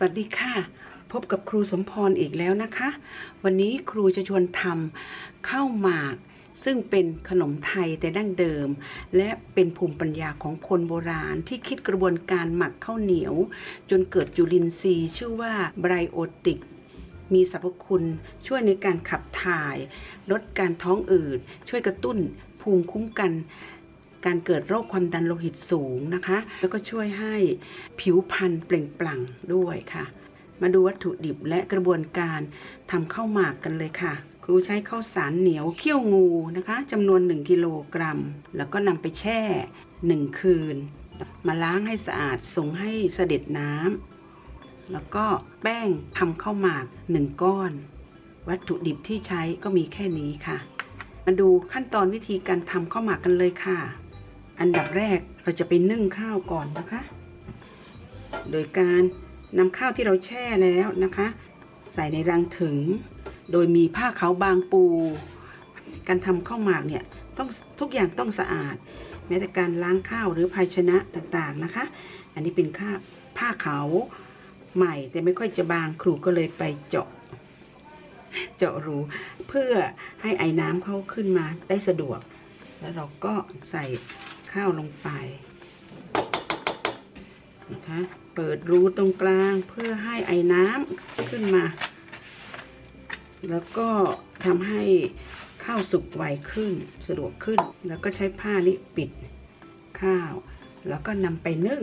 สวัสดีค่ะ พบกับครูสมพรอีกแล้วนะคะ วันนี้ครูจะชวนทำข้าวหมาก ซึ่งเป็นขนมไทยแต่ดั้งเดิม และเป็นภูมิปัญญาของคนโบราณที่คิดกระบวนการหมักข้าวเหนียว จนเกิดจุลินทรีย์ ชื่อว่าไบโอติก มีสรรพคุณช่วยในการขับถ่าย ลดการท้องอืดช่วยกระตุ้นภูมิคุ้มกัน การเกิดโรคความดันโลหิตสูงนะคะ แล้วก็ช่วยให้ผิวพรรณเปล่งปลั่งด้วยค่ะ มาดูวัตถุดิบและกระบวนการทำข้าวหมากกันเลยค่ะ ครูใช้ข้าวสารเหนียวเคี่ยวงูนะคะจำนวน 1 กิโลกรัม แล้วก็นำไปแช่ 1 คืน มาล้างให้สะอาดส่งให้เสด็จน้ำแล้วก็แป้งทำข้าวหมาก 1 ก้อน วัตถุดิบที่ใช้ก็มีแค่นี้ค่ะ มาดูขั้นตอนวิธีการทำข้าวหมากกันเลยค่ะ อันดับแรกเราจะไปนึ่งข้าวก่อนนะคะ โดยการนำข้าวที่เราแช่แล้วนะคะ ใส่ในรังถึง โดยมีผ้าขาวบางปู การทำข้าวหมากเนี่ยต้องทุกอย่างต้องสะอาด แม้แต่การล้างข้าวหรือภาชนะต่างๆนะคะ อันนี้เป็นข้าผ้าขาวใหม่แต่ไม่ค่อยจะบางครูก็เลยไปเจาะ เจาะรูเพื่อให้ไอ้น้ำเข้าขึ้นมาได้สะดวก แล้วเราก็ใส่ ข้าวลงไปนะคะเปิดรูตรงกลางเพื่อให้ไอ้น้ำขึ้นมา แล้วก็ทำให้ข้าวสุกไวขึ้นสะดวกขึ้น แล้วก็ใช้ผ้านี้ปิดข้าว แล้วก็นำไปนึ่ง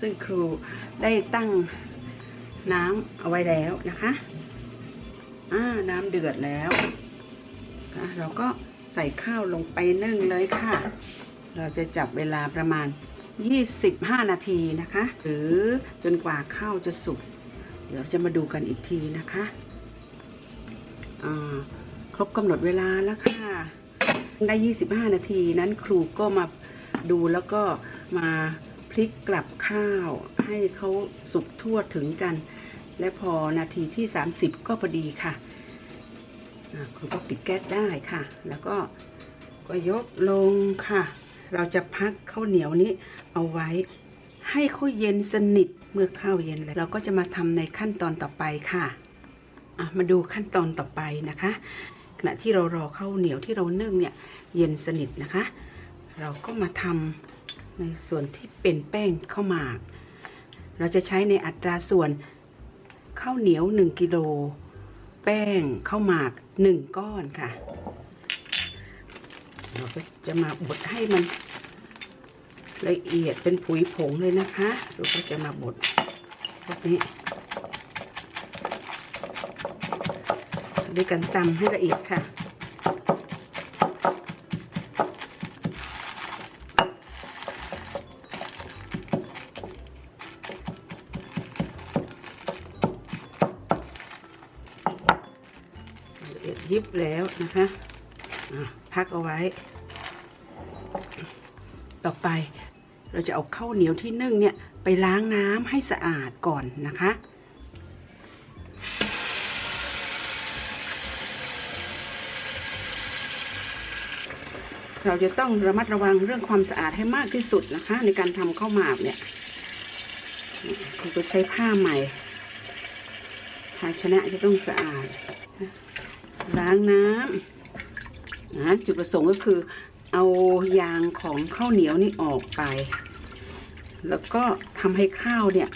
ซึ่งครูได้ตั้งน้ำเอาไว้แล้วนะคะอ่าน้ำเดือดแล้ว เราก็ ใส่ข้าวลงไปนึ่งเลยค่ะ เราจะจับเวลาประมาณ 25 นาทีนะคะ หรือจนกว่าข้าวจะสุก เดี๋ยวจะมาดูกันอีกทีนะคะอ่าครบกำหนดเวลาแล้วค่ะ ได้ 25 นาทีนั้นครูก็มาดูแล้วก็มาพลิกกลับข้าวให้เขาสุกทั่วถึงกัน และพอนาทีที่ 30 ก็พอดีค่ะ ครูก็ปิดแก๊สได้ค่ะ แล้วก็ก็ยกลงค่ะ เราจะพักข้าวเหนียวนี้เอาไว้ ให้เขาวเย็นสนิทเมื่อข้าวเย็นแล้วเราก็จะมาทำในขั้นตอนต่อไปค่ะอะมาดูขั้นตอนต่อไปนะคะ ขณะที่เรารอข้าวเหนียวที่เรานึ่งเนี่ยเย็นสนิทนะคะ เราก็มาทำในส่วนที่เป็นแป้งข้าวหมาก เราจะใช้ในอัตราส่วนข้าวเหนียว 1กิโล แป้งข้าวหมาก1ก้อนค่ะ เราก็จะมาบดให้มันละเอียดเป็นผุยผงเลยนะคะเราก็จะมาบดแบบนี้ด้วยกันตำให้ละเอียดค่ะ ยิบแล้วนะคะอะพักเอาไว้ ต่อไปเราจะเอาข้าวเหนียวที่นึ่งเนี่ยไปล้างน้ำให้สะอาดก่อนนะคะเราจะต้องระมัดระวังเรื่องความสะอาดให้มากที่สุดนะคะ ในการทำข้าวหมากเนี่ยเราจะใช้ผ้าใหม่ ภาชนะจะต้องสะอาด ล้างน้ำนะจุดประสงค์ก็คือ เอายางของข้าวเหนียวนี่ออกไป แล้วก็ทำให้ข้าวเนี่ย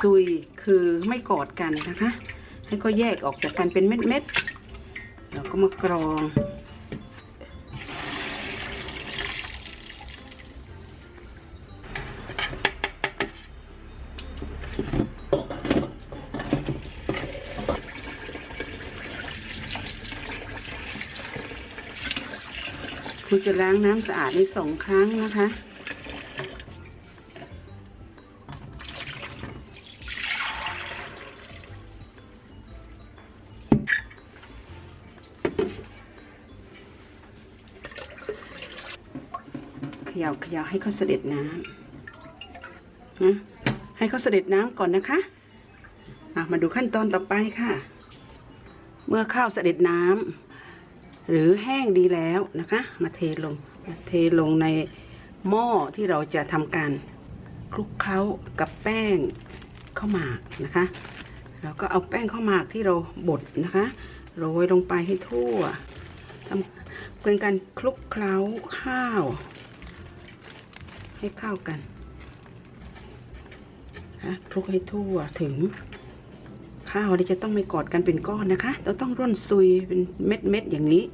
ซุยคือไม่กอดกันนะคะ ให้ก็แยกออกจากกันเป็นเม็ดๆแล้วก็มากรอง คุณจะล้างน้ำสะอาดในสองครั้งนะคะเขย่าเขย่าให้เขาเสด็จน้ำนะให้เขาเสด็จน้ำก่อนนะคะะมาดูขั้นตอนต่อไปค่ะ เมื่อข้าวเสด็จน้ำ หรือแห้งดีแล้วนะคะ มาเทลงมาเทลงในหม้อที่เราจะทำการคลุกเคล้ากับแป้งข้าวหมากนะคะแล้วก็เอาแป้งข้าวหมากที่เราบดนะคะโรยลงไปให้ทั่วทำเป็นการคลุกเคล้าข้าว ให้เข้ากันนะคลุกให้ทั่วถึง ข้าวที่จะต้องไม่กอดกันเป็นก้อนนะคะ เราต้องร่อนซุยเป็นเม็ดเม็ดอย่างนี้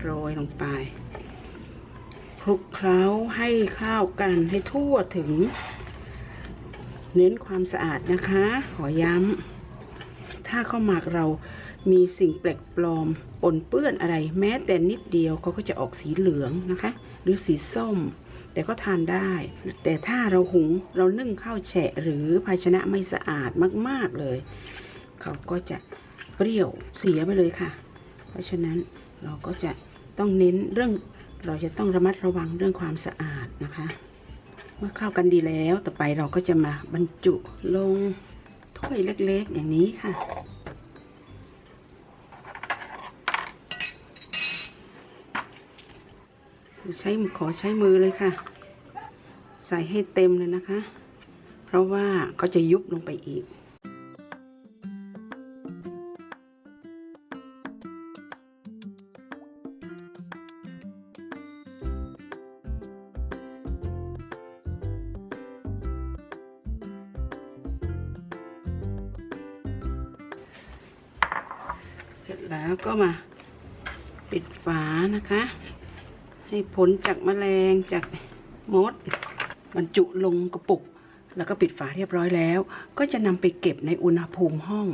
โรยลงไปคลุกเคล้าให้ข้าวกันให้ทั่วถึง เน้นความสะอาดนะคะ ขอย้ำถ้าข้าวหมากเรามีสิ่งแปลกปลอมปนเปื้อนอะไรแม้แต่นิดเดียวเขาก็จะออกสีเหลืองนะคะ หรือสีส้ม แต่ก็ทานได้ แต่ถ้าเราหุงเรานึ่งข้าวแฉะหรือภาชนะไม่สะอาดมาก ๆเลย เขาก็จะเปรี้ยวเสียไปเลยค่ะ เพราะฉะนั้นเราก็จะต้องเน้นเรื่องเราจะต้องระมัดระวังเรื่องความสะอาดนะคะ เมื่อเข้ากันดีแล้วต่อไปเราก็จะมาบรรจุลงถ้วยเล็กๆอย่างนี้ค่ะ ใช้ขอใช้มือเลยค่ะ ใส่ให้เต็มเลยนะคะ เพราะว่าก็จะยุบลงไปอีกเสร็จแล้วก็มาปิดฝานะคะ ให้พ้นจากแมลงจากมดบรรจุลงกระปุก แล้วก็ปิดฝาเรียบร้อยแล้ว ก็จะนำไปเก็บในอุณหภูมิห้อง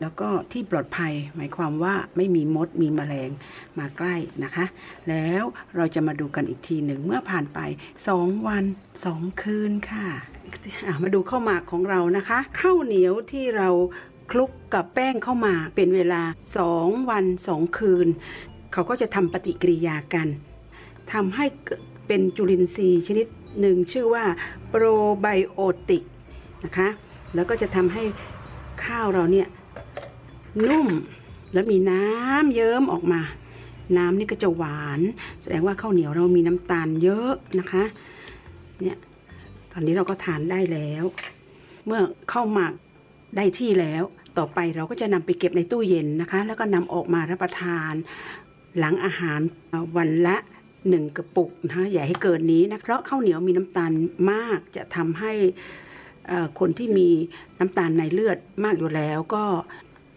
แล้วก็ที่ปลอดภัย หมายความว่าไม่มีมดมีแมลงมาใกล้นะคะ แล้วเราจะมาดูกันอีกทีหนึ่งเมื่อผ่านไป 2 วัน 2 คืนค่ะมาดูข้าวหมากของเรานะคะข้าวเหนียวที่เราคลุกกับแป้งเข้ามาเป็นเวลา 2 วัน 2 คืน เขาก็จะทำปฏิกิริยากัน ทำให้เป็นจุลินทรีย์ชนิดหนึ่งชื่อว่าโปรไบโอติกนะคะ แล้วก็จะทำให้ข้าวเราเนี่ยนุ่มและมีน้ำเยิ้มออกมา น้ำนี่ก็จะหวาน แสดงว่าข้าวเหนียวเรามีน้ำตาลเยอะนะคะเนี่ยตอนนี้เราก็ทานได้แล้ว เมื่อเข้าวหมากได้ที่แล้ว ต่อไปเราก็จะนำไปเก็บในตู้เย็นนะคะ แล้วก็นำออกมารับประทาน หลังอาหารวันละ หนึ่งกระปุกนะคะอย่าให้เกินนี้นะเพราะข้าวเหนียวมีน้ำตาลมากจะทำให้คนที่มีน้ำตาลในเลือดมากอยู่แล้วก็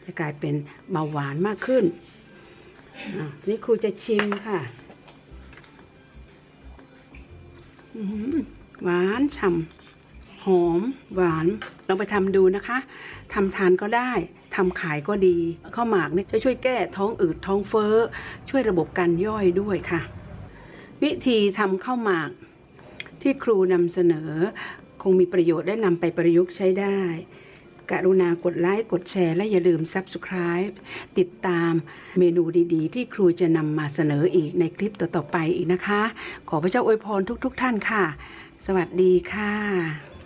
จะกลายเป็นเบาหวานมากขึ้นอะนี่ครูจะชิมค่ะหวานฉ่ำหอมหวานลองไปทำดูนะคะทำทานก็ได้ทำขายก็ดีข้าวหมากเนี่ยจะช่วยแก้ท้องอืดท้องเฟ้อ ช่วยระบบการย่อยด้วยค่ะ วิธีทำข้าวหมากที่ครูนำเสนอ คงมีประโยชน์ได้นำไปประยุกต์ใช้ได้ กรุณากดไลค์ กดแชร์ และอย่าลืม Subscribe ติดตามเมนูดีๆ ที่ครูจะนำมาเสนออีกในคลิปต่อๆไปอีกนะคะ ขอพระเจ้าอวยพรทุกๆทท่านค่ะ สวัสดีค่ะ